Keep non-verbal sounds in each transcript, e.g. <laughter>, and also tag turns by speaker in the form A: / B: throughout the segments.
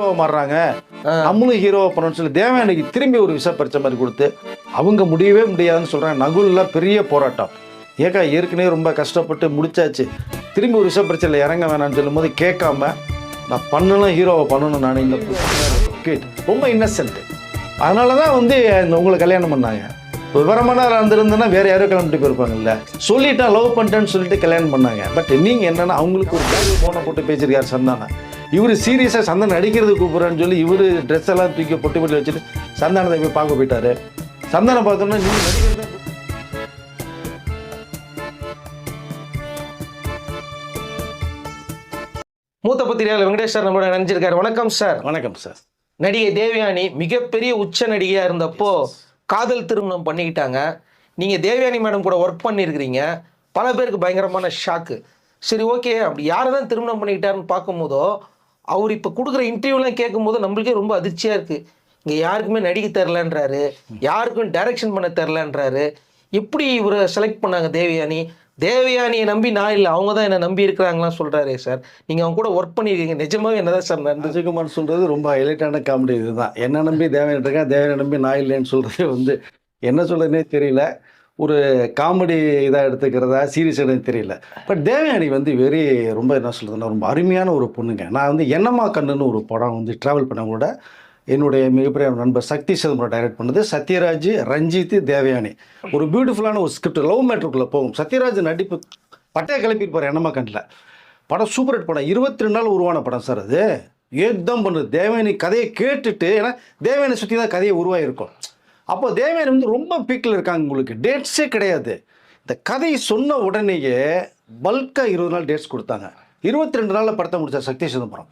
A: ஹீரோவை மாறுறாங்க. நம்மளும் ஹீரோவை பண்ணணும்னு சொல்லி தேவயானிக்கு திரும்பி ஒரு விசா பறிச்ச மாதிரி கொடுத்து அவங்க முடியவே முடியாதுன்னு சொல்றாங்க. நகுல்ல பெரிய போராட்டம். ஏக்கா ஏற்கனவே ரொம்ப கஷ்டப்பட்டு முடிச்சாச்சு. திரும்பி ஒரு விஷயம் பிரச்சனை இறங்க வேணாம்னு சொல்லும்போது கேட்காம நான் பண்ணணும் ஹீரோவை பண்ணணும் நான் இந்த. ரொம்ப இன்னசென்ட் அதனால தான் வந்து இந்த உங்களை கல்யாணம் பண்ணாங்க. விவரமான இருந்திருந்தேன்னா வேற யாரோ பண்ணி போயிருப்பாங்கல்ல. சொல்லிட்டா லவ் பண்ணிட்டேன்னு சொல்லிட்டு கல்யாணம் பண்ணாங்க. பட் நீங்க என்னன்னா அவங்களுக்கு ஒரு போனை போட்டு பேசியிருக்காரு சந்தானம்? இவர் சீரியஸாக சந்தானம் நடிக்கிறது கூப்பிட்றேன்னு சொல்லி இவர் ட்ரெஸ் எல்லாம் தூக்கி பொட்டி பொட்டி வச்சுட்டு சந்தானத்தை போய் பார்க்க போயிட்டாரு. சந்தானம் பார்த்தோன்னா நீங்க நடிக்கிறதா?
B: மூத்த பத்திரிகையாளர் வெங்கடேஷ் சார் நம்மளோட நினைச்சிருக்காரு வணக்கம் சார்.
A: வணக்கம் சார்.
B: நடிகை தேவயானி மிகப்பெரிய உச்ச நடிகையா இருந்தப்போ காதல் திருமணம் பண்ணிக்கிட்டாங்க. நீங்க தேவயானி மேடம் கூட ஒர்க் பண்ணியிருக்கிறீங்க பல பேருக்கு பயங்கரமான ஷாக்கு சரி ஓகே அப்படி யாரை தான் திருமணம் பண்ணிக்கிட்டாருன்னு பார்க்கும்போதோ அவர் இப்போ கொடுக்குற இன்டர்வியூலாம் கேட்கும்போது நம்மளுக்கே ரொம்ப அதிர்ச்சியாக இருக்குது இங்கே யாருக்குமே நடிக்க தெரிலன்றாரு யாருக்கும் டைரக்ஷன் பண்ண தெரிலன்றாரு எப்படி இவரை செலக்ட் பண்ணாங்க தேவயானி? தேவயானியை நம்பி நான் இல்லை அவங்க தான் என்னை நம்பி இருக்கிறாங்களாம் சொல்கிறாரே சார் நீங்கள் அவங்க கூட ஒர்க் பண்ணியிருக்கீங்க என்ன என்னதான் சார் நடந்தது?
A: விஜயகுமார் ரொம்ப ஹைலைட்டான காமெடி இதுதான். என்ன நம்பி தேவையான இருக்கா? தேவையான நம்பி நான் இல்லைன்னு சொல்கிறது வந்து என்ன சொல்கிறதுனே தெரியல. ஒரு காமெடி இதாக எடுத்துக்கிறதா சீரியஸ் எனக்கு தெரியல. பட் தேவயானி வந்து வெரி ரொம்ப என்ன சொல்கிறதுன்னா ரொம்ப அருமையான ஒரு பொண்ணுங்க. நான் வந்து என்னம்மா கண்ணுன்னு ஒரு படம் வந்து ட்ராவல் பண்ண கூட என்னுடைய மிகப்பெரிய நண்பர் சக்தி சிதம்பரம் டைரக்ட் பண்ணது சத்யராஜ் ரஞ்சித் தேவயானி. ஒரு பியூட்டிஃபுல்லான ஒரு ஸ்கிரிப்ட் லவ் மேட்ருக்குள்ளே போகும். சத்யராஜ் நடிப்பு பட்டையை கிளப்பியிருப்பார் என்னம்மா கண்ணில். படம் சூப்பர் ஹிட் படம். இருபத்தி ரெண்டு நாள் உருவான படம் சார் அது. ஏதம் பண்ணுது தேவயானி கதையை கேட்டுட்டு ஏன்னா தேவயானி சுற்றி தான் கதையை உருவாகிருக்கும் அப்போ தேவயானி வந்து ரொம்ப பீக்கில் இருக்காங்க உங்களுக்கு. டேட்ஸே கிடையாது. இந்த கதையை சொன்ன உடனேயே பல்காக இருபது நாள் டேட்ஸ் கொடுத்தாங்க. இருபத்தி ரெண்டு நாளில் படத்தை முடித்தார் சக்தி சிதம்பரம்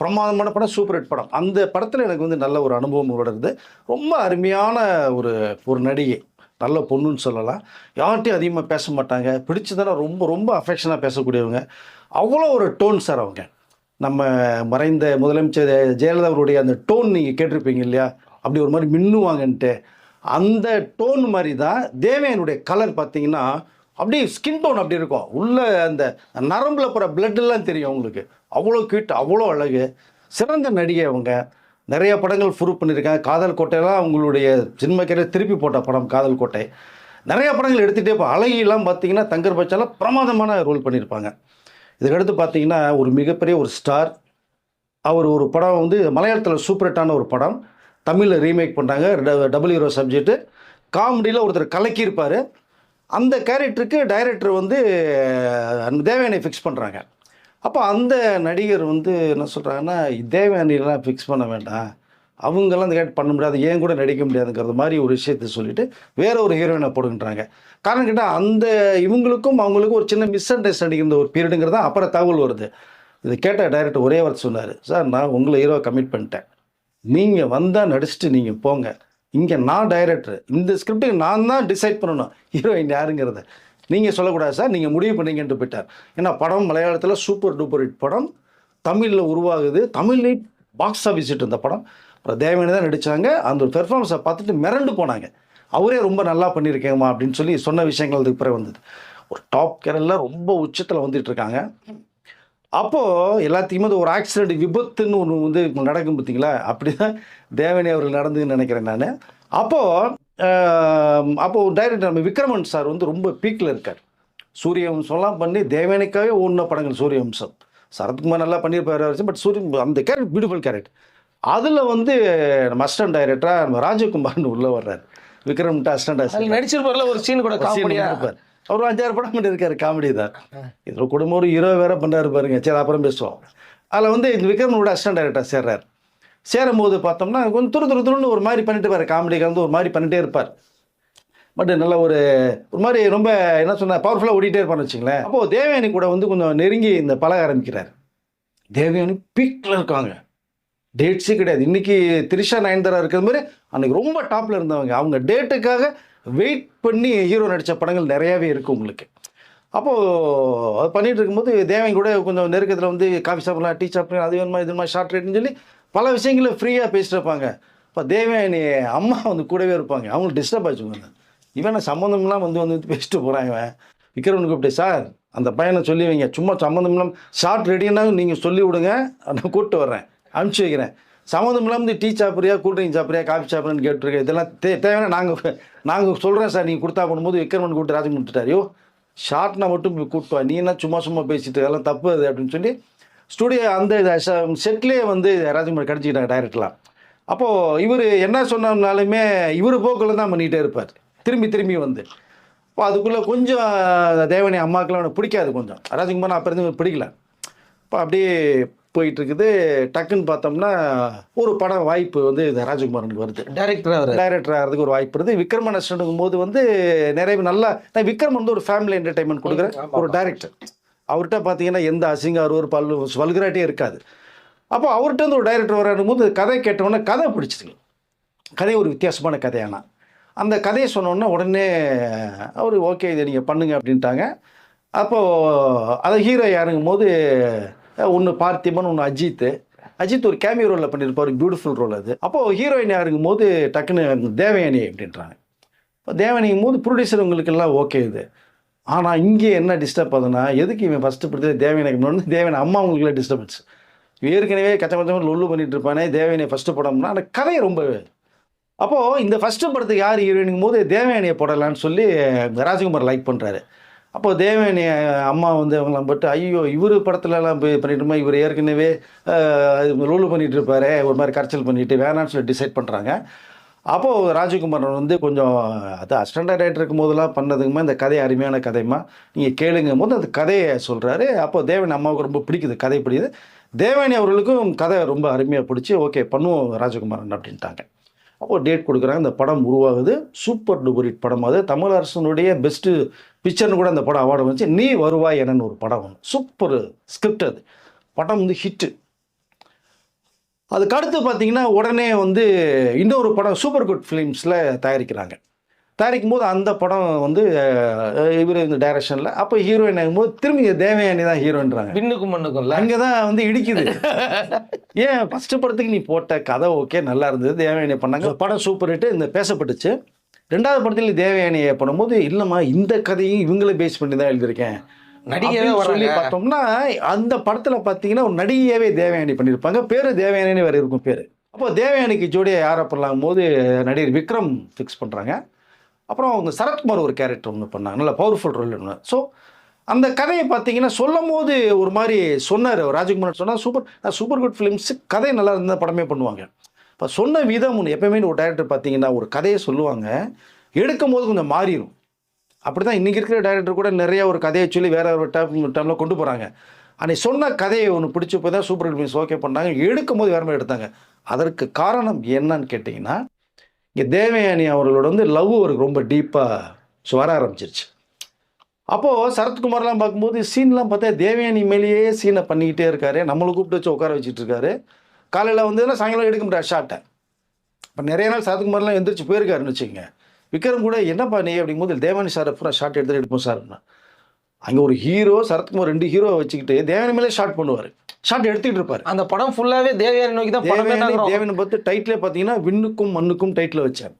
A: பிரமாதமான படம் சூப்பர் ஹிட் படம். அந்த படத்தில் எனக்கு வந்து நல்ல ஒரு அனுபவம் இருந்தது ரொம்ப அருமையான ஒரு ஒரு நடிகை. நல்ல பொண்ணுன்னு சொல்லலாம். யார்கிட்டையும் அதிகமாக பேச மாட்டாங்க. பிடிச்சதுன்னா ரொம்ப ரொம்ப அஃபெக்ஷனாக பேசக்கூடியவங்க. அவ்வளோ ஒரு டோன் சார் அவங்க. நம்ம மறைந்த முதலமைச்சர் ஜெயலலிதா அவருடைய அந்த டோன் நீங்கள் கேட்டிருப்பீங்க இல்லையா? அப்படி ஒரு மாதிரி மின்னுவாங்கன்ட்டு அந்த டோன் மாதிரி தான் தேவையனுடைய கலர் பார்த்தீங்கன்னா அப்படியே ஸ்கின் டோன் அப்படி இருக்கும். உள்ள அந்த நரம்பில் போகிற blood-எல்லாம் தெரியும் அவங்களுக்கு. அவ்வளோ கியூட் அவ்வளோ அழகு. சிறந்த நடிகை அவங்க. நிறைய படங்கள் ப்ரூவ் பண்ணியிருக்காங்க. காதல் கோட்டையெல்லாம் அவங்களுடைய சின்மக்கரை திருப்பி போட்ட படம் காதல் கோட்டை. நிறைய படங்கள் எடுத்துகிட்டே இப்போ அழகிலாம் பார்த்தீங்கன்னா தங்கர் பச்சாலாம் பிரமாதமான ரோல் பண்ணியிருப்பாங்க. இதுக்கடுத்து பார்த்தீங்கன்னா ஒரு மிகப்பெரிய ஒரு ஸ்டார் அவர் ஒரு படம் வந்து மலையாளத்தில் சூப்பர் ஹிட்டான ஒரு படம். தமிழில் ரீமேக் பண்ணுறாங்க டபுள் ஹீரோ சப்ஜெக்ட்டு காமெடியில் ஒருத்தர் கலக்கியிருப்பார். அந்த கேரக்டருக்கு டைரக்டர் வந்து தேவயானை ஃபிக்ஸ் பண்ணுறாங்க அப்போ அந்த நடிகர் வந்து என்ன சொல்கிறாங்கன்னா தேவயானிலாம் ஃபிக்ஸ் பண்ண வேண்டாம். அவங்கெல்லாம் அந்த கேட் பண்ண முடியாது. ஏன் கூட நடிக்க முடியாதுங்கிறது மாதிரி ஒரு விஷயத்த சொல்லிட்டு வேற ஒரு ஹீரோயினை போடுகின்றாங்க. காரணம் கேட்டால் அந்த இவங்களுக்கும் அவங்களுக்கும் ஒரு சின்ன மிஸ் அண்டர்ஸ்டாண்டிங் இருந்த ஒரு பீரியடுங்கிறது தான் அப்புறம் தகவல் வருது. இது கேட்ட டைரக்டர் ஒரே வார்த்தை சொன்னார் சார் நான் உங்களை ஹீரோ கமிட் பண்ணிட்டேன். நீங்கள் வந்தால் நடிச்சுட்டு நீங்கள் போங்க. இங்கே நான் டைரக்டர் இந்த ஸ்கிரிப்டுக்கு நான் தான் டிசைட் பண்ணணும். ஹீரோயின் யாருங்கிறத. நீங்கள் சொல்லக்கூடாது சார் நீங்கள் முடிவு பண்ணீங்கன்ட்டு போயிட்டார். ஏன்னா படம் மலையாளத்தில் சூப்பர் டூப்பர் ஹிட் படம். தமிழில் உருவாகுது. தமிழ்லேயே பாக்ஸ் ஆஃபீஸ் ஹிட் இந்த படம். அப்புறம் தேவயானி தான் நடித்தாங்க அந்த ஒரு பெர்ஃபார்மன்ஸை பார்த்துட்டு மிரண்டு போனாங்க. அவரே ரொம்ப நல்லா பண்ணியிருக்கேம்மா அப்படின்னு சொல்லி சொன்ன விஷயங்கள் அதுக்கு பிறகு வந்தது. ஒரு டாப் கேரலில் ரொம்ப உச்சத்தில் வந்துட்டு இருக்காங்க. அப்போது எல்லாத்தையுமே அது ஒரு ஆக்சிடென்ட் விபத்துன்னு ஒன்று வந்து நடக்கும் பார்த்தீங்களா? அப்படி தான் தேவனி அவர்கள் நடந்ததுன்னு நினைக்கிறேன் நான். அப்போது அப்போது டைரக்டர் நம்ம விக்ரமன் சார் வந்து ரொம்ப பீக்கில் இருக்கார். சூரியவம்சம்லாம் பண்ணி தேவனிக்காகவே ஓடின படங்கள் சூரியவம்சம். சரத்குமார் நல்லா பண்ணியிருப்பாரு பட் சூரிய அந்த கேரக்டர் பியூட்டிஃபுல் கேரக்டர் அதில் வந்து நம்ம அசிஸ்டன்ட் டைரக்டராக நம்ம ராஜகுமார்னு உள்ளே வர்றாரு. விக்ரம்கிட்ட அசிஸ்டன்ட்
B: நடிச்சிருப்பார்ல ஒரு சீன் கூட
A: இருப்பார் அவர் அஞ்சாறு படம் பண்ணியிருக்காரு காமெடி தான். இதில் குடும்பம் ஒரு ஹீரோ வேற பண்ணுறாரு பாருங்க. சரி அப்புறம் பேசுவோம். அதில் வந்து இந்த விக்ரமனோட அசிஸ்டன்ட் டைரக்டர் சேர்றாரு. சேரும்போது பார்த்தோம்னா கொஞ்சம் துரு துரு துருன்னு ஒரு மாதிரி பண்ணிட்டு இருப்பார் காமெடி கலந்து ஒரு மாதிரி பண்ணிட்டே இருப்பார். பட் நல்ல ஒரு ஒரு மாதிரி ரொம்ப என்ன சொன்ன பவர்ஃபுல்லாக ஓடிட்டே இருப்பார்னு வச்சுங்களேன் அப்போது தேவயானி கூட வந்து கொஞ்சம் நெருங்கி இந்த பழக ஆரம்பிக்கிறார். தேவயானி பீக்கில் இருக்காங்க. டேட்ஸே கிடையாது. இன்னைக்கு திரிஷா நயன்தாரா இருக்கிற மாதிரி அன்றைக்கி ரொம்ப டாப்பில் இருந்தவங்க. அவங்க டேட்டுக்காக வெயிட் பண்ணி ஹீரோ நடித்த படங்கள் நிறையாவே இருக்குது உங்களுக்கு. அப்போது அது பண்ணிட்டு இருக்கும்போது தேவன் கூட கொஞ்சம் நெருக்கத்தில் வந்து காஃபி சாப்பிட்லாம் டீ சாப்பிடலாம் அது வேணுமா இது மாதிரி ஷார்ட் ரேட்னு சொல்லி பல விஷயங்களை ஃப்ரீயாக பேசிட்டு இருப்பாங்க. இப்போ தேவயானி அம்மா வந்து கூடவே இருப்பாங்க. அவங்களுக்கு டிஸ்டர்ப் ஆச்சுக்கோங்க இவன் சம்மந்தம்லாம் வந்து வந்து பேசிட்டு போகிறான் இவன். விக்ரமன் கூப்பிட்டு சார் அந்த பையனை சொல்லி வைங்க. சும்மா சம்மந்தம் இல்லாமல் ஷார்ட் ரெடினா நீங்கள் சொல்லி விடுங்க. நான் கூப்பிட்டு வர்றேன். அனுப்பிச்சி வைக்கிறேன். சம்மந்தம் இல்லாமல் டீ சாப்பிட்றியா கூல் ட்ரிங்க் சாப்பிட்றியா காஃபி சாப்பிட்றேன்னு கேட்டுருக்கேன் இதெல்லாம் தே தேவையான நாங்கள் நாங்கள் சொல்கிறேன் சார் நீங்கள் கொடுத்தா பண்ணும்போது விக்ரமன் கூப்பிட்டு ராஜன் கொடுத்துட்டாரியோ ஷார்ட்னா மட்டும் போய் கூப்பிட்டு வா. நீ என்ன சும்மா சும்மா பேசிட்டு அதெல்லாம் தப்பு அது அப்படின்னு சொல்லி ஸ்டுடியோ அந்த செட்லேயே வந்து ராஜகுமார் கிடச்சிக்கிட்டாங்க டைரக்டர்லாம் அப்போது இவர் என்ன சொன்னாலுமே இவர் போக்கில் தான் பண்ணிகிட்டே இருப்பார். திரும்பி திரும்பி வந்து. இப்போ அதுக்குள்ளே கொஞ்சம் தேவனி அம்மாக்கெல்லாம் எனக்கு பிடிக்காது கொஞ்சம். ராஜகுமார் அப்போ இருந்து பிடிக்கல. இப்போ அப்படியே போயிட்டு இருக்குது டக்குன்னு பார்த்தோம்னா ஒரு படம் வாய்ப்பு வந்து இந்த ராஜகுமாரனுக்கு வருது.
B: டைரக்டர் அவர்
A: டைரக்டர் ஆகிறதுக்கு ஒரு வாய்ப்பு வருது. அசிஸ்டன்ட்டும் போது வந்து நிறைய நல்லா நான் விக்ரம் வந்து ஒரு ஃபேமிலி என்டர்டைன்மெண்ட் கொடுக்குற
B: ஆமா,
A: ஒரு டைரக்டர் அவர்கிட்ட பார்த்தீங்கன்னா எந்த அசிங்க அருவர் பல்லு வல்கராட்டியே இருக்காது. அப்போ அவர்கிட்ட இருந்து ஒரு டைரக்டர் வரும் போது கதை கேட்டவுடனே கதை பிடிச்சிருக்கு கதை ஒரு வித்தியாசமான கதையானா. அந்த கதையை சொன்னோடனே உடனே அவர் ஓகே இதை நீங்கள் பண்ணுங்க அப்படின்ட்டாங்க. அப்போது அதை ஹீரோ யாருங்கும் போது ஒன்று பார்த்திபன் ஒன்று அஜித்து அஜித் ஒரு கேமியோ ரோலில் பண்ணியிருப்பார் பியூட்டிஃபுல் ரோல் அது. அப்போது ஹீரோயின் யாருங்கும் போது டக்குன்னு தேவயானி அப்படின்றாங்க. இப்போ தேவயானிங்கும் போது ப்ரொடியூசர் உங்களுக்கெல்லாம் ஓகே இது. ஆனால் இங்கே என்ன டிஸ்டர்ப் ஆகுதுன்னா எதுக்கு இவன் ஃபஸ்ட்டு பிடிச்சது தேவயானிக்கு முன்னாடி அம்மா உங்களுக்குலாம் டிஸ்டர்பன்ஸ் ஏற்கனவே கச்ச கச்சமாக லொல்லு பண்ணிட்டு இருப்பானே தேவயானியை ஃபஸ்ட்டு படம்னா அந்த கதை ரொம்ப அப்போது இந்த ஃபஸ்ட்டு படத்துக்கு யார் ஹீரோயினுங்கும் போது தேவயானியை போடலான்னு சொல்லி ராஜகுமார் லைக் பண்ணுறாரு அப்போ தேவயானி அம்மா வந்து அவங்களாம் பட்டு ஐயோ இவர் படத்துலலாம் போய் பண்ணிட்டுமா இவர் ஏற்கனவே லூலு பண்ணிட்டு இருப்பாரு ஒரு மாதிரி கரைச்சல் பண்ணிட்டு வேணான்னு சொல்லி டிசைட் பண்ணுறாங்க அப்போது ராஜகுமாரன் வந்து கொஞ்சம் அது அசிஸ்டன்ட் ஆகிட்டு இருக்கும் போதெல்லாம் பண்ணதுக்குமா இந்த கதை அருமையான கதைமா நீங்கள் கேளுங்கும் போது அந்த கதையை சொல்கிறாரு அப்போ தேவன் அம்மாவுக்கு ரொம்ப பிடிக்குது கதை பிடிக்குது தேவானி அவர்களுக்கும் கதை ரொம்ப அருமையாக பிடிச்சி ஓகே பண்ணுவோம் ராஜகுமாரன் அப்படின்ட்டாங்க. அப்போ டேட் கொடுக்குறாங்க. இந்த படம் உருவாகுது. சூப்பர் டூபர் ஹிட் படம் அது. தமிழ் அரசனுடைய பெஸ்ட்டு பிக்சர்னு கூட அந்த படம் அவார்டு வந்துச்சு. நீ வருவாய் என்னன்னு ஒரு படம் ஒன்று சூப்பர் ஸ்கிரிப்ட் அது. படம் வந்து ஹிட்டு அதுக்கு அடுத்து பார்த்தீங்கன்னா உடனே வந்து இன்னொரு படம் சூப்பர் குட் ஃபிலிம்ஸில் தயாரிக்கிறாங்க. தயாரிக்கும் போது அந்த படம் வந்து இவர் இந்த டைரக்ஷனில் அப்போ ஹீரோயின் ஆகும்போது திரும்பி தேவயானி தான் ஹீரோயின்றாங்க
B: விண்ணுக்கும் மண்ணுக்கும்ல?
A: அங்கே தான் வந்து இடிக்குது. <laughs> ஏன் ஃபஸ்ட்டு படத்துக்கு நீ போட்ட கதை ஓகே நல்லா இருந்தது தேவயானி பண்ணாங்க. படம் சூப்பர் ஹிட்டு இந்த பேசப்பட்டுச்சு. ரெண்டாவது படத்தில் தேவயானியை பண்ணும்போது இல்லைம்மா இந்த கதையும் இவங்கள பேஸ் பண்ணி தான் எழுதியிருக்கேன். அப்படின்னு சொல்லி பார்த்தோம்னா அந்த படத்துல பார்த்தீங்கன்னா ஒரு நடிகையாவே தேவயானி பண்ணியிருப்பாங்க. பேரு தேவயானின்னு வேற இருக்கும் பேரு. அப்போ தேவயானிக்கு ஜோடியா யாரை பண்ணலாம் போது நடிகர் விக்ரம் ஃபிக்ஸ் பண்றாங்க. அப்புறம் அவங்க சரத்குமார் ஒரு கேரக்டர் ஒன்று பண்ணாங்க. நல்ல பவர்ஃபுல் ரோல் ஒன்று ஸோ அந்த கதையை பார்த்தீங்கன்னா சொல்லும் போது ஒரு மாதிரி சொன்னார் ராஜகுமார் சொன்னால் சூப்பர் நான் சூப்பர் குட் ஃபிலிம்ஸு கதை நல்லா இருந்தால் படமே பண்ணுவாங்க. இப்போ சொன்ன விதம் ஒன்று எப்பயுமே ஒரு டேரக்டர் பார்த்தீங்கன்னா ஒரு கதையை சொல்லுவாங்க. எடுக்கும் போது கொஞ்சம் மாறிடும் அப்படி தான் இன்றைக்கி இருக்கிற டேரக்டர் கூட நிறையா ஒரு கதையை சொல்லி வேற ஒரு டைம் டைமில் கொண்டு போகிறாங்க அன்னைக்கு சொன்ன கதையை ஒன்று பிடிச்சி போய் தான் சூப்பர் ஹிட் ஓகே பண்ணாங்க. எடுக்கும் போது வேற மாதிரி எடுத்தாங்க. அதற்கு காரணம் என்னன்னு கேட்டிங்கன்னா இங்கே தேவயானி அவர்களோட வந்து லவ் அவருக்கு ரொம்ப டீப்பாக வர ஆரம்பிச்சிருச்சு. அப்போது சரத்குமார்லாம் பார்க்கும்போது சீன்லாம் பார்த்தா தேவயானி மேலேயே சீனை பண்ணிக்கிட்டே இருக்காரு. நம்மளை கூப்பிட்டு வச்சு உட்கார வச்சுட்டு இருக்காரு. காலையில் வந்ததுன்னா சாயங்காலம் எடுக்க முடியாது ஷார்ட்டை இப்போ நிறைய நாள் சரத்குமார்லாம் எந்திரிச்சு போயிருக்காருன்னு வச்சுக்கோங்க. விக்ரம் கூட என்னப்பா நீ? அப்படிங்கும்போது தேவானி சார் பூரா ஷார்ட் எடுத்து எடுப்போம் சார் அங்கே ஒரு ஹீரோ சரத்குமார் ரெண்டு ஹீரோ வச்சுக்கிட்டு தேவனி மேலே ஷார்ட் பண்ணுவார். ஷார்ட் எடுத்துக்கிட்டு இருப்பார்.
B: அந்த படம் ஃபுல்லாவே தேவயானி நோக்கி தான் படமே
A: தேவயானி. தேவனை பார்த்து டைட்டிலே பார்த்தீங்கன்னா விண்ணுக்கும் மண்ணுக்கும் டைட்டில் வச்சார்.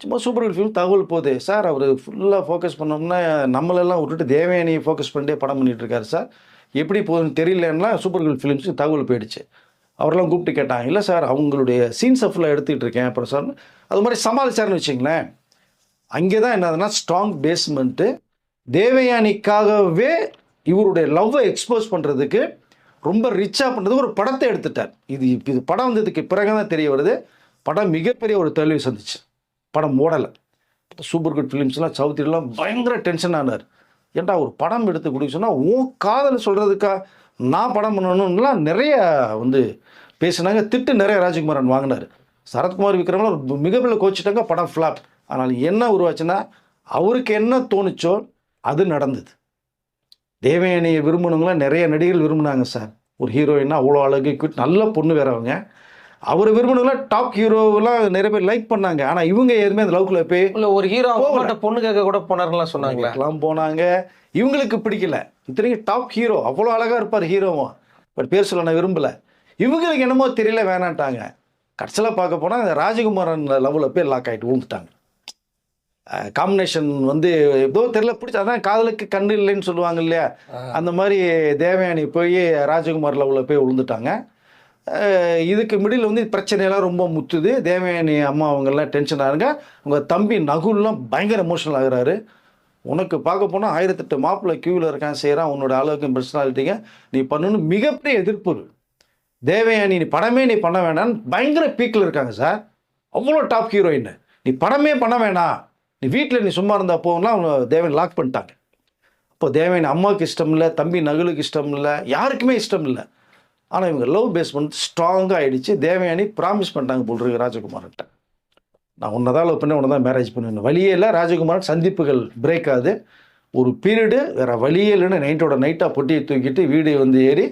A: சும்மா சூப்பர் ஹிட் ஃபிலிம் தகவல் போகுது சார் அவர் ஃபுல்லாக ஃபோக்கஸ் பண்ணோம்னா நம்மளெல்லாம் விட்டுட்டு தேவயானியை ஃபோக்கஸ் பண்ணிட்டே படம் பண்ணிட்டு இருக்காரு சார் எப்படி போகுதுன்னு தெரியலன்னா சூப்பர் ஹிட் ஃபிலிம்ஸுக்கு தகவல் போயிடுச்சு. அவரெல்லாம் கூப்பிட்டு கேட்டாங்க இல்லை சார் அவங்களுடைய சீன்ஸை ஃபுல்லாக எடுத்துக்கிட்டு இருக்கேன். அப்புறம் சார் அது மாதிரி சமாளிச்சாருன்னு வச்சிங்களேன். அங்கே தான் என்னதுன்னா ஸ்ட்ராங் பேஸ்மெண்ட்டு தேவயானிக்காகவே இவருடைய லவ்வை எக்ஸ்போஸ் பண்ணுறதுக்கு ரொம்ப ரிச்சாக பண்ணுறதுக்கு ஒரு படத்தை எடுத்துட்டார். இது இது படம் வந்ததுக்கு பிறகு தான் தெரிய வருது. படம் மிகப்பெரிய ஒரு தோல்வி சந்திச்சு. படம் ஓடலை. சூப்பர் குட் ஃபிலிம்ஸ்லாம் சவுத்திலாம் பயங்கர டென்ஷன் ஆனார். ஏன்டா ஒரு படம் எடுத்து கொடுக்க சொன்னால் உன் காதல் சொல்கிறதுக்கா நான் படம் பண்ணணும்லாம் நிறைய வந்து பேசினாங்க. திட்டு நிறைய ராஜகுமாரன் வாங்கினார். சரத்குமார் விக்ரம்லாம் ஒரு மிகப்பெரிய கோச்சிட்டாங்க. படம் ஃப்ளாப் ஆனால் என்ன உருவாச்சுன்னா அவருக்கு என்ன தோணுச்சோ அது நடந்தது. தேவயானியை விரும்பினவங்களாம் நிறைய நடிகர்கள் விரும்பினாங்க சார். ஒரு ஹீரோயின்னா அவ்வளோ அழகு cute, நல்ல பொண்ணு வேற அவங்க. அவர் விரும்பினவங்களாம் டாப் ஹீரோவெல்லாம் நிறைய பேர் லைக் பண்ணாங்க. ஆனால் இவங்க எதுவுமே அந்த லவ்க்குள்ள போய்
B: இல்ல ஒரு ஹீரோ பொண்ணு கேட்க கூட போனாருலாம் சொன்னாங்களே.
A: எல்லாம் போனாங்க. இவங்களுக்கு பிடிக்கல. இத்தனைக்கும் டாப் ஹீரோ அவ்வளோ அழகாக இருப்பார் ஹீரோவும் பட் பேர் சொல்ல நான் விரும்பல. இவங்களுக்கு என்னமோ தெரியல வேணான்ட்டாங்க. கடைசியில் பார்க்க போனால் இந்த ராஜகுமாரன் லவ்வில் போய் லாக் ஆகிட்டு விழுந்துட்டாங்க. காம்பினேஷன் வந்து ஏதோ தெரியல பிடிச்ச அதான் காதலுக்கு கண்ணு இல்லைன்னு சொல்லுவாங்க இல்லையா? அந்த மாதிரி தேவயானி போய் ராஜகுமார் லவ்வில் போய் விழுந்துட்டாங்க இதுக்கு மிடில் வந்து பிரச்சனையெல்லாம் ரொம்ப முத்துது. தேவயானி அம்மா அவங்கெல்லாம் டென்ஷன் ஆகுங்க உங்க தம்பி நகுல்லாம் பயங்கர எமோஷனல் ஆகுறாரு. உனக்கு பார்க்க போனால் ஆயிரத்தெட்டு மாப்பிள்ளை க்யூவில் இருக்கான் செய்கிறான் உன்னோட அளவுக்கு பர்சனாலிட்டிங்க நீ பண்ணணும் மிகப்பெரிய எதிர்ப்பு. தேவயானி நீ படமே நீ பண்ண வேணாம்னு பயங்கர பீக்கில் இருக்காங்க சார். அவ்வளோ டாப் ஹீரோயின் நீ படமே பண்ண வேணாம். நீ வீட்டில் நீ சும்மா இருந்தால் போகலாம் அவங்க தேவன் லாக் பண்ணிட்டாங்க. அப்போ தேவயானி அம்மாவுக்கு இஷ்டம் இல்லை தம்பி நகுலுக்கு இஷ்டம் இல்லை யாருக்குமே இஷ்டம் இல்லை ஆனால் இவங்க லவ் பேஸ் பண்ணி ஸ்ட்ராங்காக ஆகிடுச்சு தேவயானி ப்ராமிஸ் பண்ணிட்டாங்க போல் இருக்கு ராஜகுமார்கிட்ட நான் உன்னை தான் லவ் பண்ணேன் உன்னை தான் மேரேஜ் பண்ணுவேன் வழியே இல்லை ராஜகுமார் சந்திப்புகள் பிரேக் ஆகுது. ஒரு பீரியடு வேறு வழியே இல்லைன்னு நைட்டோட நைட்டாக பொட்டியை தூக்கிட்டு வீடு வந்து ஏறி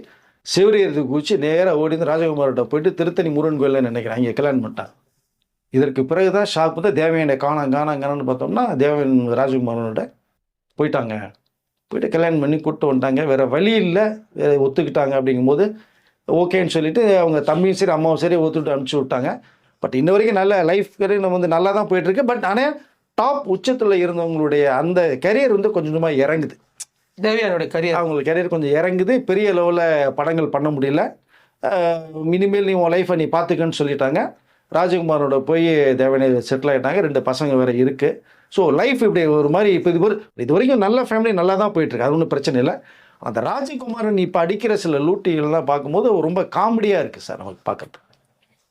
A: சிவரியத்துக்கு குச்சி நேராக ஓடி வந்து ராஜகுமார்கிட்ட போயிட்டு திருத்தணி முருகன் கோயிலில் நினைக்கிறேன். இங்கே கல்யாணம் பண்ணிட்டான். இதற்கு பிறகு தான் ஷாக் வந்து தேவயானை காணாம் காணாம் காணான்னு பார்த்தோம்னா தேவன் ராஜகுமாரனோட போயிட்டாங்க. போயிட்டு கல்யாணம் பண்ணி கூப்பிட்டு வந்துட்டாங்க. வேற வழி இல்லை. வேற ஒத்துக்கிட்டாங்க அப்படிங்கும்போது ஓகேன்னு சொல்லிட்டு அவங்க தம்பியும் சரி அம்மாவும் சரி ஒத்துட்டு அனுப்பிச்சி விட்டாங்க. பட் இன்ன வரைக்கும் நல்ல லைஃப் நம்ம வந்து நல்லா தான் போயிட்டு இருக்கு பட் ஆனால் டாப் உச்சத்தில் இருந்தவங்களுடைய அந்த கரியர் வந்து கொஞ்சம் கொஞ்சமாக இறங்குது.
B: தேவயானியோட கரியர்
A: அவங்களுக்கு கரியர் கொஞ்சம் இறங்குது. பெரிய லெவலில் படங்கள் பண்ண முடியல. அஹ் இனிமேல் நீ உன் லைஃப்பை நீ பார்த்துக்கன்னு சொல்லிட்டாங்க. ராஜகுமாரோட போய் தேவனே செட்டில் ஆகிட்டாங்க ரெண்டு பசங்க வேறு இருக்குது ஸோ லைஃப் இப்படி ஒரு மாதிரி இப்போ இது ஒரு- இது வரைக்கும் நல்ல ஃபேமிலி நல்லா தான் போயிட்டுருக்கு. அது ஒன்றும் பிரச்சனை இல்லை. அந்த ராஜகுமாரன் இப்போ அடிக்கிற சில லூட்டிகள்லாம் பார்க்கும்போது ரொம்ப காமெடியாக இருக்குது சார் நமக்கு பார்க்கறதுக்கு.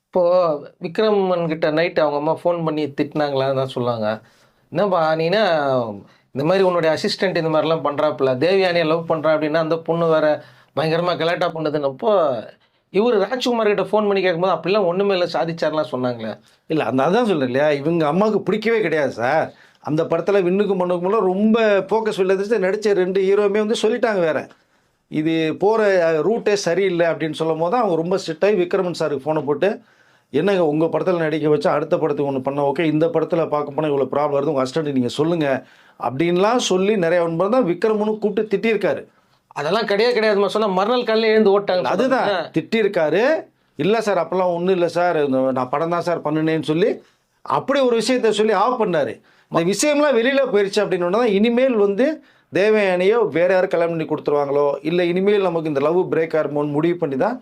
B: இப்போது விக்ரமன் கிட்ட நைட்டு அவங்க அம்மா ஃபோன் பண்ணி திட்டினாங்களா தான் சொல்லுவாங்க. என்னப்பா நீனா இந்த மாதிரி உன்னுடைய அசிஸ்டண்ட் இந்த மாதிரிலாம் பண்ணுறாப்புல தேவியானியை லவ் பண்ணுறா அப்படின்னா அந்த பொண்ணு வேற பயங்கரமாக கலாட்டா பண்ணுதுன்னப்போ இவர் ராஜ்குமார் கிட்ட ஃபோன் பண்ணி கேட்கும்போது அப்படிலாம் ஒன்றுமே இல்லை சாதிச்சார்லாம் சொன்னாங்களே.
A: இல்லை அந்த அதான் சொல்ல இல்லையா? இவங்க அம்மாவுக்கு பிடிக்கவே கிடையாது சார். அந்த படத்தில் விண்ணுக்கும் மண்ணுக்குமெல்லாம் ரொம்ப ஃபோக்கஸ் விழுந்துச்சு நடித்த ரெண்டு ஹீரோவுமே வந்து சொல்லிட்டாங்க வேற. இது போகிற ரூட்டே சரியில்லை அப்படின்னு சொல்லும் போது தான் அவங்க ரொம்ப ஸ்ட்ரிக்டாகி விக்ரமன் சாருக்கு ஃபோனை போட்டு என்னங்க உங்கள் படத்தில் நடிக்க வச்சா அடுத்த படத்துக்கு ஒன்று பண்ண? ஓகே இந்த படத்தில் பார்க்க போனால் இவ்வளோ ப்ராப்ளம் வருது. உங்கள் அசிஸ்டன்ட் நீங்கள் சொல்லுங்கள் அப்படின்லாம் சொல்லி நிறைய ஒன்று தான் விக்ரமனும் கூப்பிட்டு திட்டியிருக்காரு.
B: அதெல்லாம் கிடையாது. கிடையாது சொன்னா மறுநாள் காலையில் எழுந்து ஓட்டாங்க.
A: அதுதான். திட்டிருக்காரு இல்லை சார் அப்போல்லாம் ஒன்றும் இல்லை சார். நான் படம் தான் சார் பண்ணினேன்னு சொல்லி அப்படி ஒரு விஷயத்த சொல்லி ஆஃப் பண்ணாரு. இந்த விஷயம்லாம் வெளியில் போயிடுச்சு அப்படின்னு தான் இனிமேல் வந்து தேவயானையோ வேற யாரும் கல்யாணம் பண்ணி கொடுத்துருவாங்களோ இல்லை இனிமேல் நமக்கு இந்த லவ் பிரேக் ஆகுமோன்னு முடிவு பண்ணி தான்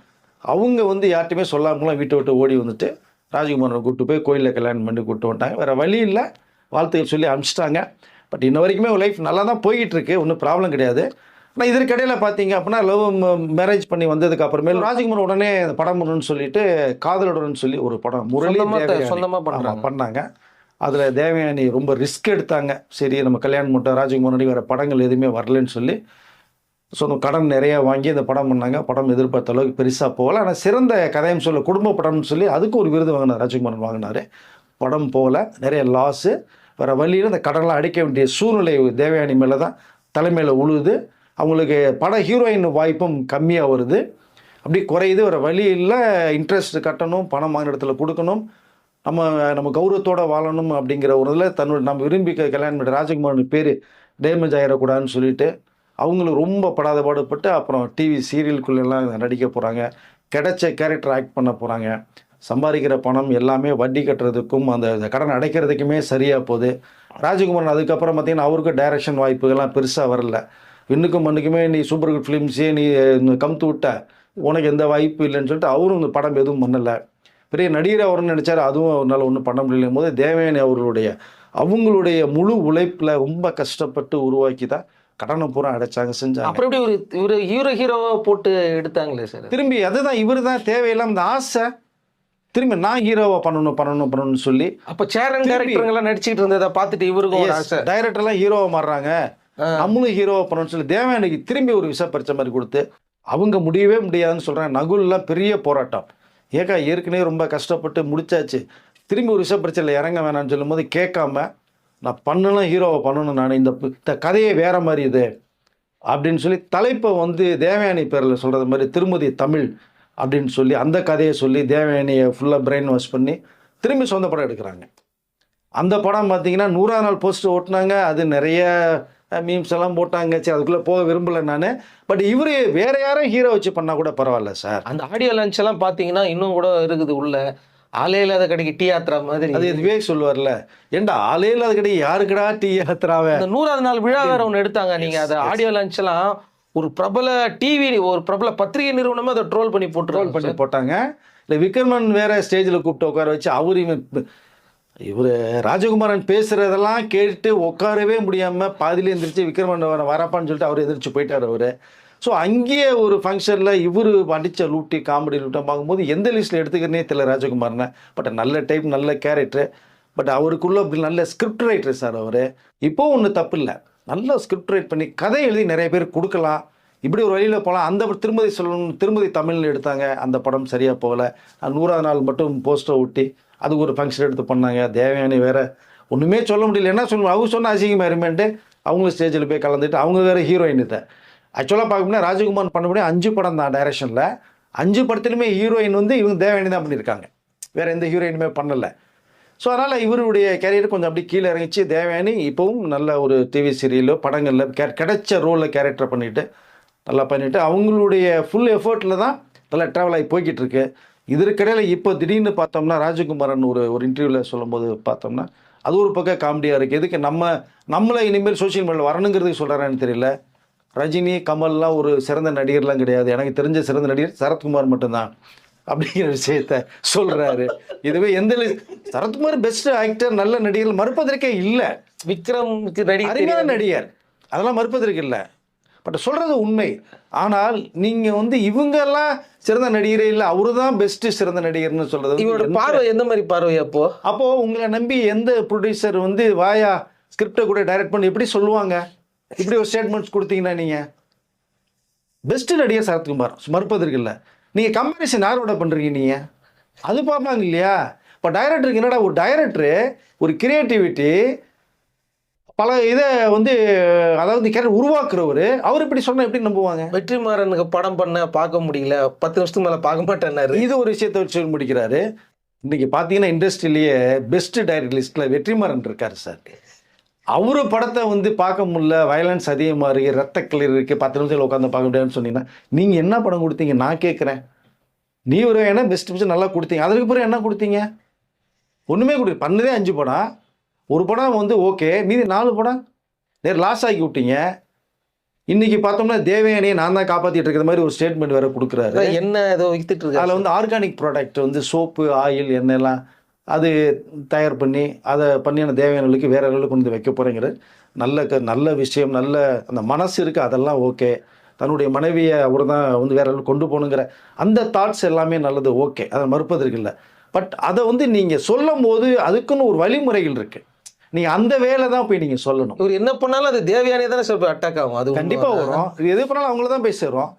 A: அவங்க வந்து யார்ட்டையுமே சொல்லாமலாம் வீட்டை விட்டு ஓடி வந்துட்டு ராஜகுமாரனை கூப்பிட்டு போய் கோயிலில் கல்யாணம் பண்ணி கூப்பிட்டு வந்துட்டாங்க. வேற வழி இல்லை. வாழ்த்துக்கள் சொல்லி அனுப்பிச்சிட்டாங்க. பட் இன்ன வரைக்குமே லைஃப் நல்லா தான் போய்கிட்டு இருக்கு. ஒன்றும் ப்ராப்ளம் கிடையாது. ஆனால் இதற்கிடையில் பார்த்தீங்க அப்படின்னா லவ் மேரேஜ் பண்ணி வந்ததுக்கு அப்புறமேல் ராஜகுமார் உடனே படம் பண்ணணும்னு சொல்லிட்டு காதலுடன் சொல்லி ஒரு படம் முரளி
B: சொந்தமா த-
A: தேவயானி.
B: சொந்தமா
A: ஆமா,
B: பண்றாங்க.
A: பண்ணாங்க. அதில் தேவயானி ரொம்ப ரிஸ்க் எடுத்தாங்க. சரி நம்ம கல்யாணம் பண்ணிட்டோம் ராஜகுமார் வேறு படங்கள் எதுவுமே வரலன்னு சொல்லி ஸோ அந்த கடன் நிறைய வாங்கி இந்த படம் பண்ணாங்க. படம் எதிர்பார்த்த அளவுக்கு பெருசாக போகல. ஆனால் சிறந்த கதையும் சொல்ல குடும்ப படம்னு சொல்லி அதுக்கு ஒரு விருது வாங்கினார் ராஜகுமாரன் வாங்கினார். படம் போகல நிறைய லாஸு வேறு வழியில் இந்த கடன்லாம் அடைக்க வேண்டிய சூழ்நிலை தேவயானி மேலே தான் தலைமையில் உழுது அவங்களுக்கு பட ஹீரோயின் வாய்ப்பும் கம்மியாக வருது. அப்படி குறையுது. வர வழி இல்லை. இன்ட்ரெஸ்ட் கட்டணும். பணம் வாங்கின இடத்துல கொடுக்கணும். நம்ம நம்ம கௌரவத்தோட வாழணும் அப்படிங்கிற ஒரு இதில் தன்னோட நம்ம விரும்பி கல்யாணம் பண்ணி ராஜகுமாரன் பேர் டேமேஜ் ஆகிடக்கூடாதுன்னு சொல்லிட்டு அவங்களுக்கு ரொம்ப படாத பாடுபட்டு அப்புறம் டிவி சீரியலுக்குள்ளெல்லாம் நடிக்க போகிறாங்க கிடைச்ச கேரக்டர் ஆக்ட் பண்ண போகிறாங்க சம்பாதிக்கிற பணம் எல்லாமே வட்டி கட்டுறதுக்கும் அந்த கடன் அடைக்கிறதுக்குமே சரியாக போகுது. ராஜகுமாரன் அதுக்கப்புறம் பார்த்திங்கன்னா அவருக்கும் டைரக்ஷன் வாய்ப்புகள்லாம் பெருசாக வரல. விண்ணுக்கும் மண்ணுக்குமே நீ சூப்பர் குட் ஃபிலிம்ஸே நீ கமுத்து விட்ட உனக்கு எந்த வாய்ப்பு இல்லைன்னு சொல்லிட்டு அவரும் இந்த படம் எதுவும் பண்ணலை. பெரிய நடிகர் அவர்னு நினச்சாரு அதுவும் அவரால் ஒன்றும் பண்ண முடியலையும் போது தேவயானி அவர்களுடைய அவங்களுடைய முழு உழைப்பில் ரொம்ப கஷ்டப்பட்டு உருவாக்கி தான் கடனை பூரா அடைச்சாங்க செஞ்சாங்க.
B: அப்புறம் எப்படி ஒரு இவர் ஹீரோ ஹீரோவா போட்டு எடுத்தாங்களே சார்
A: திரும்பி அதுதான் இவர் தான் தேவையில்லாம இந்த ஆசை. திரும்பி நான் ஹீரோவை பண்ணணும் பண்ணணும் பண்ணணும்னு சொல்லி
B: அப்ப சேரன் டேரக்டருங்கெல்லாம் நடிச்சுக்கிட்டு இருந்ததை பார்த்துட்டு இவருக்கும் ஆசை.
A: டைரக்டர்லாம் ஹீரோவை மாறுறாங்க. நம்மளும் ஹீரோவை பண்ணணும்னு சொல்லி தேவயானிக்கு திரும்பி ஒரு விசா பறிச்ச மாதிரி கொடுத்து அவங்க முடியவே முடியாதுன்னு சொல்கிறாங்க நகுல்லாம் பெரிய போராட்டம். ஏக்கா ஏற்கனவே ரொம்ப கஷ்டப்பட்டு முடிச்சாச்சு. திரும்பி ஒரு விசா பரிச்சையில் இறங்க வேணாம்னு சொல்லும்போது கேட்காம நான் பண்ணணும் ஹீரோவை பண்ணணும் நான் இந்த இந்த கதையே வேற மாதிரி இது அப்படின்னு சொல்லி தலைப்பை வந்து தேவயானி பேரில் சொல்கிறது மாதிரி திருமதி தமிழ் அப்படின்னு சொல்லி அந்த கதையை சொல்லி தேவயானியை ஃபுல்லாக பிரெயின் வாஷ் பண்ணி திரும்பி சொந்த படம் எடுக்கிறாங்க. அந்த படம் பார்த்தீங்கன்னா நூறாவது நாள் போஸ்ட் ஓட்டினாங்க. அது நிறைய மீம்ஸ் எல்லாம் போட்டாங்க. சரி அதுக்குள்ளே போக விரும்பல நான். பட் இவர் வேற யாரும் ஹீரோ வச்சு பண்ணால் கூட பரவாயில்ல சார்
B: அந்த ஆடியோ லான்ச் எல்லாம் பாத்தீங்கன்னா இன்னும் கூட இருக்குது உள்ள. ஆளே இல்லாத கடைக்கு டீ யாத்திரா மாதிரி.
A: அது இதுவே சொல்லுவார்ல. ஏண்டா ஆளே இல்லாத கிடையாது யாருக்குடா டீ
B: அந்த நூறாவது நாள் விழா வேற ஒன்று எடுத்தாங்க. நீங்க அது ஆடியோ லான்ச் எல்லாம் ஒரு பிரபல டிவி ஒரு பிரபல பத்திரிகை நிறுவனமே அதை ட்ரோல் பண்ணி போட்டு
A: பண்ணி போட்டாங்க. இல்லை விக்ரமன் வேற ஸ்டேஜில் கூப்பிட்டு உட்கார வச்சு அவர் இவர் ராஜகுமாரன் பேசுகிறதெல்லாம் கேட்டு உட்காரவே முடியாமல் பாதியில் எந்திரிச்சு விக்ரமன் வரப்பான்னு சொல்லிட்டு அவர் எதிர்த்து போயிட்டார் அவர். ஸோ அங்கேயே ஒரு ஃபங்க்ஷனில் இவர் அடித்த லூட்டி காமெடி லூட்டம் பார்க்கும்போது எந்த லிஸ்ட்டில் எடுத்துக்கிறனே தெரியல ராஜகுமாரனை. பட் நல்ல டைப் நல்ல கேரக்டர் பட் அவருக்குள்ளே அப்படி நல்ல ஸ்கிரிப்ட் ரைட்டர் சார் அவர். இப்போவும் ஒன்றும் தப்பு இல்லை. நல்லா ஸ்கிரிப்ட் ரைட் பண்ணி கதை எழுதி நிறைய பேர் கொடுக்கலாம். இப்படி ஒரு வழியில் போகலாம் அந்த திருமதி சொல்லணும் திருமதி தமிழ்னு எடுத்தாங்க. அந்த படம் சரியாக போகலை. நூறாவது நாள் மட்டும் போஸ்டர் ஒட்டி அதுக்கு ஒரு ஃபங்க்ஷன் எடுத்து பண்ணாங்க. தேவயானி வேறு ஒன்றுமே சொல்ல முடியல. என்ன சொல்லணும் அவங்க சொன்ன அசிங்கமாக இருமேன்ட்டு அவங்களும் ஸ்டேஜில் போய் கலந்துட்டு அவங்க வேறு ஹீரோயின் தான் ஆக்சுவலாக பார்க்கணும்னா ராஜகுமார் பண்ணபடி அஞ்சு படம் தான் டைரக்ஷனில் அஞ்சு படத்துலையுமே ஹீரோயின் வந்து இவங்க தேவயானி தான் பண்ணியிருக்காங்க. வேறு எந்த ஹீரோயினுமே பண்ணலை. ஸோ அதனால் இவருடைய கேரியர் கொஞ்சம் அப்படி கீழே இறங்கிச்சு. தேவயானி இப்போவும் நல்ல ஒரு டிவி சீரியலோ படங்களில் கெ கிடைச்ச ரோலில் கேரக்டர் பண்ணிவிட்டு நல்லா பண்ணிட்டு அவங்களுடைய ஃபுல் எஃபர்ட்டில் தான் நல்லா ட்ராவல் ஆகி போய்கிட்டு இருக்கு இதற்கிடையில் இப்போ திடீர்னு பார்த்தோம்னா ராஜகுமாரன் ஒரு ஒரு இன்டர்வியூவில் சொல்லும்போது பார்த்தோம்னா அது ஒரு பக்கம் காமெடியாக இருக்குது எதுக்கு நம்ம நம்மளை இனிமேல் சோஷியல் மீடியாவில் வரணுங்கிறதுக்கு சொல்கிறாரான்னு தெரியல. ரஜினி கமல்லாம் ஒரு சிறந்த நடிகர்லாம் கிடையாது. எனக்கு தெரிஞ்ச சிறந்த நடிகர் சரத்குமார் மட்டும்தான் அப்படிங்கிற விஷயத்த சொல்றாரு. இதுவே எந்த சரத்குமார் பெஸ்ட் ஆக்டர் நல்ல நடிகர் மறுப்பதற்கே இல்லை.
B: விக்ரம்க்கு நடிகை
A: அருமையான. நடிகர். அதெல்லாம் மறுப்பதற்கு இல்லை. பட் சொல்றது உண்மை. ஆனால் நீங்க வந்து இவங்கெல்லாம் சிறந்த நடிகரே இல்லை அவரு தான் பெஸ்ட் சிறந்த நடிகர்னு வந்து
B: இவரோட பார்வை எந்த மாதிரி பார்வை அப்போ?
A: அப்போ உங்களை நம்பி எந்த ப்ரொடியூசர் வந்து வாயா ஸ்கிரிப்டை கூட டைரக்ட் பண்ணி எப்படி சொல்லுவாங்க? இப்படி ஒரு ஸ்டேட்மெண்ட்ஸ் கொடுத்தீங்கன்னா நீங்க? பெஸ்ட் நடிகர் சரத்குமார் மறுப்பதற்கு இல்லை. நீங்க கம்பேரிசன் யாரோட பண்றீங்க நீங்க? அது பார்ப்பாங்க இல்லையா? இப்போ டைரக்டருக்கு என்னடா ஒரு டைரக்டரு ஒரு கிரியேட்டிவிட்டி பல இதை வந்து அதாவது கேரக்டர் உருவாக்குறவர் அவர் இப்படி சொன்னா எப்படி நம்புவாங்க?
B: வெற்றிமாறனுக்கு படம் பண்ண பார்க்க முடியல. பத்து வருஷத்துக்கு மேல பார்க்க மாட்டேன்னாரு.
A: இது ஒரு விஷயத்தை வச்சு முடிக்கிறாரு. இன்னைக்கு பார்த்தீங்கன்னா இண்டஸ்ட்ரியிலேயே பெஸ்ட் டைரக்ட் லிஸ்ட்டில் வெற்றிமாறன் இருக்காரு சார். அவரு படத்தை வந்து பார்க்க முடியல. வயலன்ஸ் அதிகமாக இருக்கு ரத்த கிளர் இருக்கு. பத்து நிமிஷம் உட்காந்து பார்க்க முடியாதுன்னு சொன்னீங்கன்னா நீங்கள் என்ன படம் கொடுத்தீங்க? நான் கேட்குறேன். நீ ஒரு என்ன பெஸ்ட் பிக்சர் நல்லா கொடுத்தீங்க. அதுக்கு பிறகு என்ன கொடுத்தீங்க? ஒன்றுமே கொடு பண்ணதே அஞ்சு படம். ஒரு படம் வந்து ஓகே மீதி நாலு படம் நேர் லாஸ் ஆக்கி விட்டீங்க. இன்னைக்கு பார்த்தோம்னா தேவயானியை நான் தான் காப்பாற்றிட்டு இருக்கிற மாதிரி ஒரு ஸ்டேட்மெண்ட் வேற கொடுக்குறாரு.
B: என்ன ஏதோ வித்துட்டு
A: அதில்
B: இருக்காரு
A: வந்து ஆர்கானிக் ப்ராடக்ட் வந்து சோப்பு ஆயில் எண்ணெய்லாம் அது தயார் பண்ணி அதை பண்ணின தேவையானவர்களுக்கு வேற லெவலுக்கு கொண்டு வந்து வைக்க போகிறேங்கிறது நல்ல க நல்ல விஷயம் நல்ல அந்த மனசு இருக்குது அதெல்லாம் ஓகே. தன்னுடைய மனைவியை அவர் தான் வந்து வேற level கொண்டு போகணுங்கிற அந்த தாட்ஸ் எல்லாமே நல்லது ஓகே. அதை மறுப்பதற்கு இல்லை. பட் அதை வந்து நீங்கள் சொல்லும் போது அதுக்குன்னு ஒரு வழிமுறைகள் இருக்குது நீங்கள் அந்த வேலை தான் போய் நீங்கள் சொல்லணும்.
B: இவர் என்ன பண்ணாலும் அது தேவையானே தானே சார் அட்டாக் ஆகும். அது
A: கண்டிப்பாக. வரும். இது எது பண்ணாலும் அவங்கள தான் போய் சேரும்.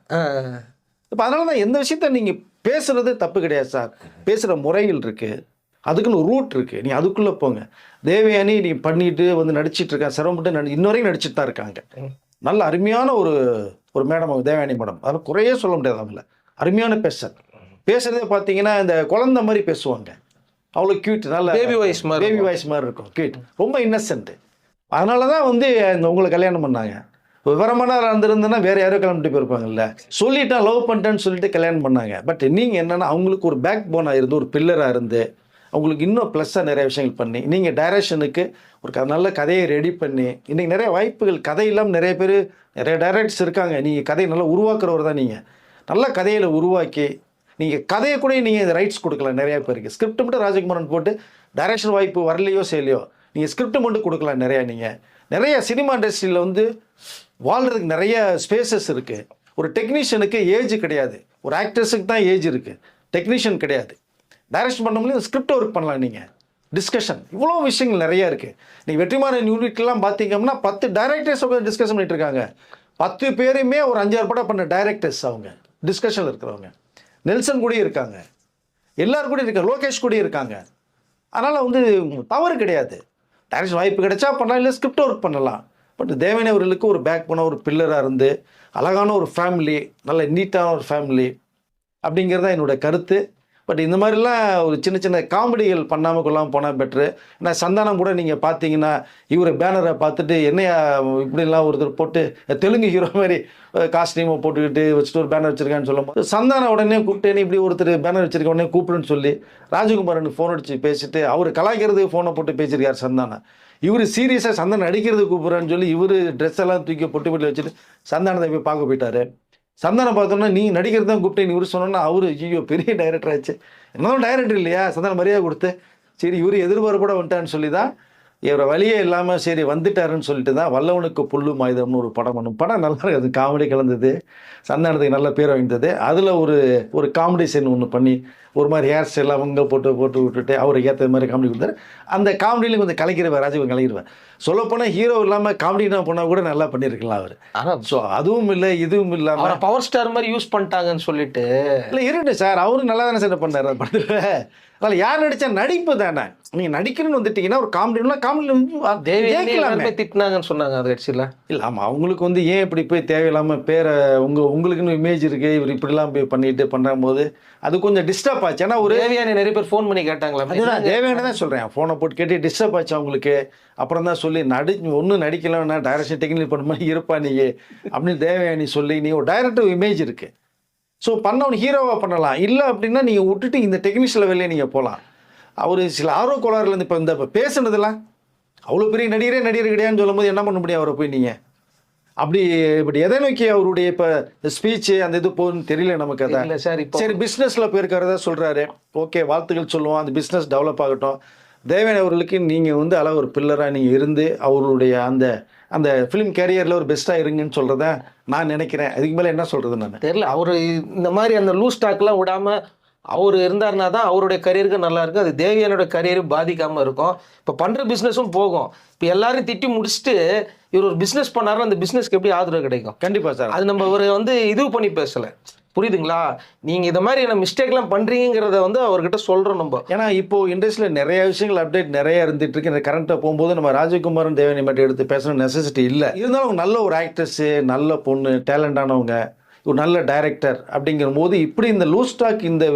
A: இப்போ அதனால தான் எந்த விஷயத்த நீங்கள் பேசுறது தப்பு கிடையாது சார். பேசுகிற முறைகள் இருக்குது அதுக்குன்னு ஒரு ரூட் இருக்குது நீ அதுக்குள்ளே போங்க. தேவயானி நீ பண்ணிட்டு வந்து நடிச்சிட்டு இருக்க சிரமப்பட்டு நடி இன்ன வரைக்கும் நடிச்சிட்டு தான் இருக்காங்க. நல்ல அருமையான ஒரு ஒரு மேடம் தேவயானி மேடம். அதில் குறையே சொல்ல முடியாது அவங்கள. அருமையான பேச பேசுறதே பார்த்தீங்கன்னா இந்த குழந்தை மாதிரி பேசுவாங்க. அவ்வளோ கியூட் நல்ல
B: Baby voice மாதிரி
A: பேபி. வாய்ஸ் மாதிரி இருக்கும். கியூட் ரொம்ப இன்னசென்ட் அதனால தான் வந்து இந்த உங்களை கல்யாணம் பண்ணாங்க. விவரமான இருந்திருந்தேன்னா வேற யாரோ கிளம்பிட்டு போயிருப்பாங்கல்ல. சொல்லிட்டேன் லவ் பண்ணிட்டேன்னு சொல்லிட்டு கல்யாணம் பண்ணாங்க. பட் நீங்கள் என்னன்னா அவங்களுக்கு ஒரு பேக் போனாக இருந்து ஒரு பில்லராக இருந்து அவங்களுக்கு இன்னும் ப்ளஸ்ஸாக நிறைய விஷயங்கள் பண்ணி நீங்கள் டைரக்ஷனுக்கு ஒரு க- நல்ல கதையை ரெடி பண்ணி இன்னைக்கு நிறைய வாய்ப்புகள் கதை இல்லாமல் நிறைய பேர் நிறைய டைரக்டர்ஸ் இருக்காங்க. நீங்கள் கதையை நல்லா உருவாக்குறவர் தான் நீங்கள் நல்ல கதையில் உருவாக்கி நீங்கள் கதையை கூட நீங்கள் இந்த ரைட்ஸ் கொடுக்கலாம். நிறைய பேருக்கு ஸ்கிரிப்ட் மட்டும் ராஜகுமாரன் போட்டு டைரக்ஷன் வாய்ப்பு வரலையோ செய்யலையோ நீங்கள் ஸ்கிரிப்ட் மட்டும் கொடுக்கலாம் நிறையா நீங்கள் நிறைய சினிமா இண்டஸ்ட்ரியில் வந்து வாழ்கிறதுக்கு நிறைய ஸ்பேசஸ் இருக்குது ஒரு டெக்னீஷியனுக்கு ஏஜ் கிடையாது. ஒரு ஆக்டர்ஸுக்கு தான் ஏஜ் இருக்குது டெக்னீஷியன் கிடையாது. டைரக்ஷன் பண்ண முடியும் ஸ்கிரிப்ட் ஒர்க் பண்ணலாம் நீங்கள் டிஸ்கஷன் இவ்வளோ விஷயங்கள் நிறையா இருக்குது நீங்கள் வெற்றிமாறன் யூனிட்லாம் பார்த்தீங்கன்னா பத்து டைரக்டர்ஸ் உட்காந்து டிஸ்கஷன் பண்ணிட்டு இருக்காங்க. பத்து பேருமே ஒரு அஞ்சாறு படம் பண்ண டைரக்டர்ஸ் அவங்க. டிஸ்கஷனில் இருக்கிறவங்க. நெல்சன் கூட இருக்காங்க. எல்லாரும் கூட இருக்காங்க. லோகேஷ் கூட இருக்காங்க. அதனால் வந்து தவறு கிடையாது. டைரக்ஷன் வாய்ப்பு கிடைச்சா பண்ணலாம் இல்லை ஸ்கிரிப்ட் ஒர்க் பண்ணலாம். பட் தேவனி அவர்களுக்கு ஒரு பேக் போன ஒரு பில்லராக இருந்து அழகான ஒரு ஃபேமிலி நல்ல நீட்டான ஒரு ஃபேமிலி அப்படிங்கிறது தான் என்னோட கருத்து. பட் இந்த மாதிரிலாம் ஒரு சின்ன சின்ன காமெடிகள் பண்ணாமல் கொள்ளாமல் போனால் பெட்ரு ஏன்னா சந்தானம் கூட நீங்கள் பார்த்தீங்கன்னா இவர் பேனரை பார்த்துட்டு என்னையா இப்படிலாம் ஒருத்தர் போட்டு தெலுங்கு ஹீரோ மாதிரி காஸ்டியூமை போட்டுக்கிட்டு வச்சுட்டு ஒரு பேனர் வச்சுருக்கான்னு சொல்லும்போது சந்தானம் உடனே கூப்பிட்டேன்னு நீ இப்படி ஒருத்தர் பேனர் வச்சிருக்க உடனே கூப்பிடுன்னு சொல்லி ராஜகுமாரனுக்கு ஃபோன் அடிச்சு பேசிட்டு அவர் கலாய்க்கிறதுக்கு ஃபோனை போட்டு பேசியிருக்கார் சந்தானம் இவர் சீரியஸாக சந்தானம் நடிக்கிறதுக்கு கூப்பிட்றான்னு சொல்லி இவர் ட்ரெஸ் எல்லாம் தூக்கி பொட்டு பொட்டி வச்சுட்டு சந்தானத்தை போய் பார்க்க போயிட்டாரு. சந்தானம் பார்த்தோன்னா நீ நடிக்கிறது தான் கூப்பிட்டேன் இவர் சொன்னோன்னா அவரு ஐயோ பெரிய டைரக்டர் ஆச்சு என்னதான் டைரக்டர் இல்லையா? சந்தானம் மரியாதை கொடுத்து சரி இவர் எதிர்பார்ப்போட வந்துட்டான்னு சொல்லி தான் இவரை வழியே இல்லாமல் சரி வந்துட்டாருன்னு சொல்லிட்டு தான் வல்லவனுக்கு புல்லு மாயுதம்னு ஒரு படம் பண்ணும். படம் நல்லா இருக்குது காமெடி கலந்தது. சந்தானத்துக்கு நல்ல பேர் வாங்கிட்டது அதில் ஒரு ஒரு காமெடி சீன் ஒன்று பண்ணி ஒரு மாதிரி ஹேர் ஸ்டைல் அவங்க போட்டு போட்டு விட்டுட்டு அவருக்கு ஏற்ற மாதிரி காமெடி கொடுத்தாரு. அந்த காமெடியிலும் கொஞ்சம் கலைக்கிறவர் ராஜீவ் கலைக்கிறவர் சொல்லப்போனால் ஹீரோ இல்லாமல் காமெடினா போனால் கூட நல்லா பண்ணியிருக்கலாம் அவர்.
B: ஆனா
A: ஸோ அதுவும் இல்லை இதுவும் இல்லாமல்
B: அவரை பவர் ஸ்டார் மாதிரி யூஸ் பண்ணிட்டாங்கன்னு சொல்லிட்டு
A: இல்லை இருக்கட்டும் சார் அவரும் நல்லா தானே சார் பண்ணார் அந்த படத்தில். அதில் யார் நடித்தா நடிப்பு தானே. நீங்கள் நடிக்கணும்னு வந்துட்டீங்கன்னா ஒரு காமெடினா காமெடி
B: தேவி
A: ஜெயிக்கலாமே.
B: எல்லாருமே திட்டினாங்கன்னு சொன்னாங்க அது கட்சியில.
A: இல்லை ஆமாம் அவங்களுக்கு வந்து ஏன் இப்படி போய் தேவையில்லாமல் பேரை உங்கள் உங்களுக்குன்னு இமேஜ் இருக்குது இவர் இப்படிலாம் போய் பண்ணிட்டு பண்ணுற போது அது கொஞ்சம் டிஸ்டர்ப் ஆச்சு. ஏன்னா ஒரு
B: தேவியானி நிறைய பேர் ஃபோன் பண்ணி கேட்டாங்களா.
A: அதுதான் தேவையான தான் சொல்கிறேன் ஃபோனை போட்டு கேட்டு டிஸ்டர்ப் ஆச்சு அவங்களுக்கு. அப்புறம் தான் சொல்லி நடி ஒன்றும் நடிக்கலன்னா டைரக்ஷன் டெக்னிக் பண்ண மாதிரி இருப்பா நீ. அப்படின்னு தேவயானி சொல்லி நீ ஒரு டைரக்டர் இமேஜ் இருக்குது ஸோ பண்ணவன் ஹீரோவாக பண்ணலாம். இல்லை அப்படின்னா நீங்கள் விட்டுட்டு இந்த டெக்னீஷியல் லெவல்லே நீங்கள் போகலாம் அவர் சில ஆர்வ கோளாறுலேருந்து இப்போ இந்த பேசுனதெல்லாம் அவ்வளோ பெரிய நடிகரே நடிகர் கிடையாதுன்னு சொல்லும்போது என்ன பண்ண முடியும் அவரை போய் நீங்கள் அப்படி இப்படி எதை நோக்கி அவருடைய இப்போ ஸ்பீச்சு அந்த இது போகுதுன்னு தெரியல நமக்கு அதான்.
B: இல்ல சார் இப்போ
A: சரி பிஸ்னஸில் போயிருக்கிறதா சொல்கிறாரு ஓகே வாழ்த்துக்கள் சொல்லுவோம். அந்த பிஸ்னஸ் டெவலப் ஆகட்டும். தேவன் அவர்களுக்கு நீங்கள் வந்து அளவு ஒரு பில்லராக நீங்கள் இருந்து அவருடைய அந்த அந்த ஃபிலிம் கேரியரில் ஒரு பெஸ்ட்டாக இருங்கன்னு சொல்கிறத நான் நினைக்கிறேன். அதுக்கு மேலே என்ன சொல்கிறது நான்?
B: தெரியல. அவரு இந்த மாதிரி அந்த லூஸ் டாக்லாம் விடாம அவர் இருந்தாருனா தான் அவருடைய கரியருக்கு நல்லா இருக்கும். அது தேவியானோட கரியர் பாதிக்காம இருக்கும். இப்போ பண்ற பிசினஸும் போகும். இப்போ எல்லாரும் திட்டி முடிச்சுட்டு இவர் ஒரு பிசினஸ் பண்ணாருன்னா அந்த பிசினஸ்க்கு எப்படி ஆதரவு கிடைக்கும்?
A: கண்டிப்பாக சார்.
B: அது நம்ம ஒரு வந்து இது பண்ணி பேசல. புரியுதுங்களா? நீங்க இந்த மாதிரி என்ன மிஸ்டேக்லாம் பண்றீங்கிறத வந்து அவர்கிட்ட சொல்றோம் நம்ம.
A: ஏன்னா இப்போ இண்டஸ்ட்ரியில் நிறைய விஷயங்கள் அப்டேட் நிறைய இருந்துட்டு இருக்கு. இந்த கரண்ட்டாக போகும்போது நம்ம ராஜகுமாரன் தேவனி மட்டும் எடுத்து பேசணும் நெசசிட்டி இல்லை. இருந்தாலும் நல்ல ஒரு ஆக்ட்ரஸ்ஸு நல்ல பொண்ணு டேலண்டானவங்க ஒரு நல்ல டைரக்டர் அப்படிங்கிற போது இப்படி இந்த லூஸ் டாக் இந்த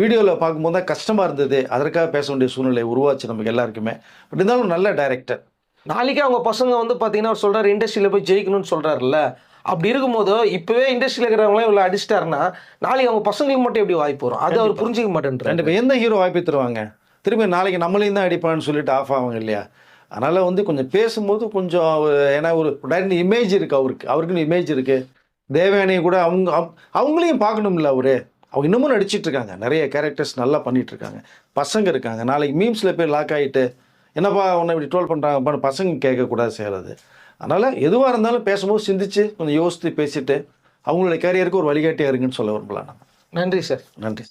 A: வீடியோவில் பார்க்கும்போது தான் கஷ்டமாக இருந்தது. அதற்காக பேச வேண்டிய சூழ்நிலை உருவாச்சு நமக்கு எல்லாருக்குமே. பட் இருந்தாலும் நல்ல டைரக்டர்
B: நாளைக்கே அவங்க பசங்க வந்து பார்த்தீங்கன்னா அவர் சொல்றாரு இண்டஸ்ட்ரியில் போய் ஜெயிக்கணும்னு சொல்றாருல்ல. அப்படி இருக்கும்போது இப்பவே இண்டஸ்ட்ரியில் இருக்கிறவங்களே இவ்வளோ அடிச்சிட்டாருன்னா நாளைக்கு அவங்க பசங்களுக்கு மட்டும் எப்படி வாய்ப்பு வரும்? அது அவர் புரிஞ்சுக்க மாட்டேன்றாரு.
A: ரெண்டு பேர் எந்த ஹீரோ வாய்ப்பு தருவாங்க? திரும்பி நாளைக்கு நம்மளையும் தான் அடிப்பான்னு சொல்லிட்டு ஆஃப் ஆவாங்க இல்லையா? அதனால் வந்து கொஞ்சம் பேசும்போது கொஞ்சம் ஏன்னா ஒரு டைரக்ட் இமேஜ் இருக்குது அவருக்கு. அவருக்குன்னு இமேஜ் இருக்குது தேவயானியை கூட அவங்க அவ- அவங்களையும் பார்க்கணும்ல அவரு. அவங்க இன்னமும் நடிச்சிட்டு இருக்காங்க. நிறைய கேரக்டர்ஸ் நல்லா பண்ணிட்டு இருக்காங்க. பசங்க இருக்காங்க. நாளைக்கு மீம்ஸில் போய் லாக் ஆகிட்டு என்னப்பா உன்னை இப்படி ட்ரோல் பண்ணுறாங்க பசங்க கேட்கக்கூடாது செய்கிறது அதனால் எதுவாக இருந்தாலும் பேசும்போது சிந்திச்சு கொஞ்சம் யோசித்து பேசிட்டு அவங்களுடைய கேரியருக்கு ஒரு வழிகாட்டியாக இருங்கன்னு சொல்ல விரும்பலாம்
B: நன்றி சார்.
A: நன்றி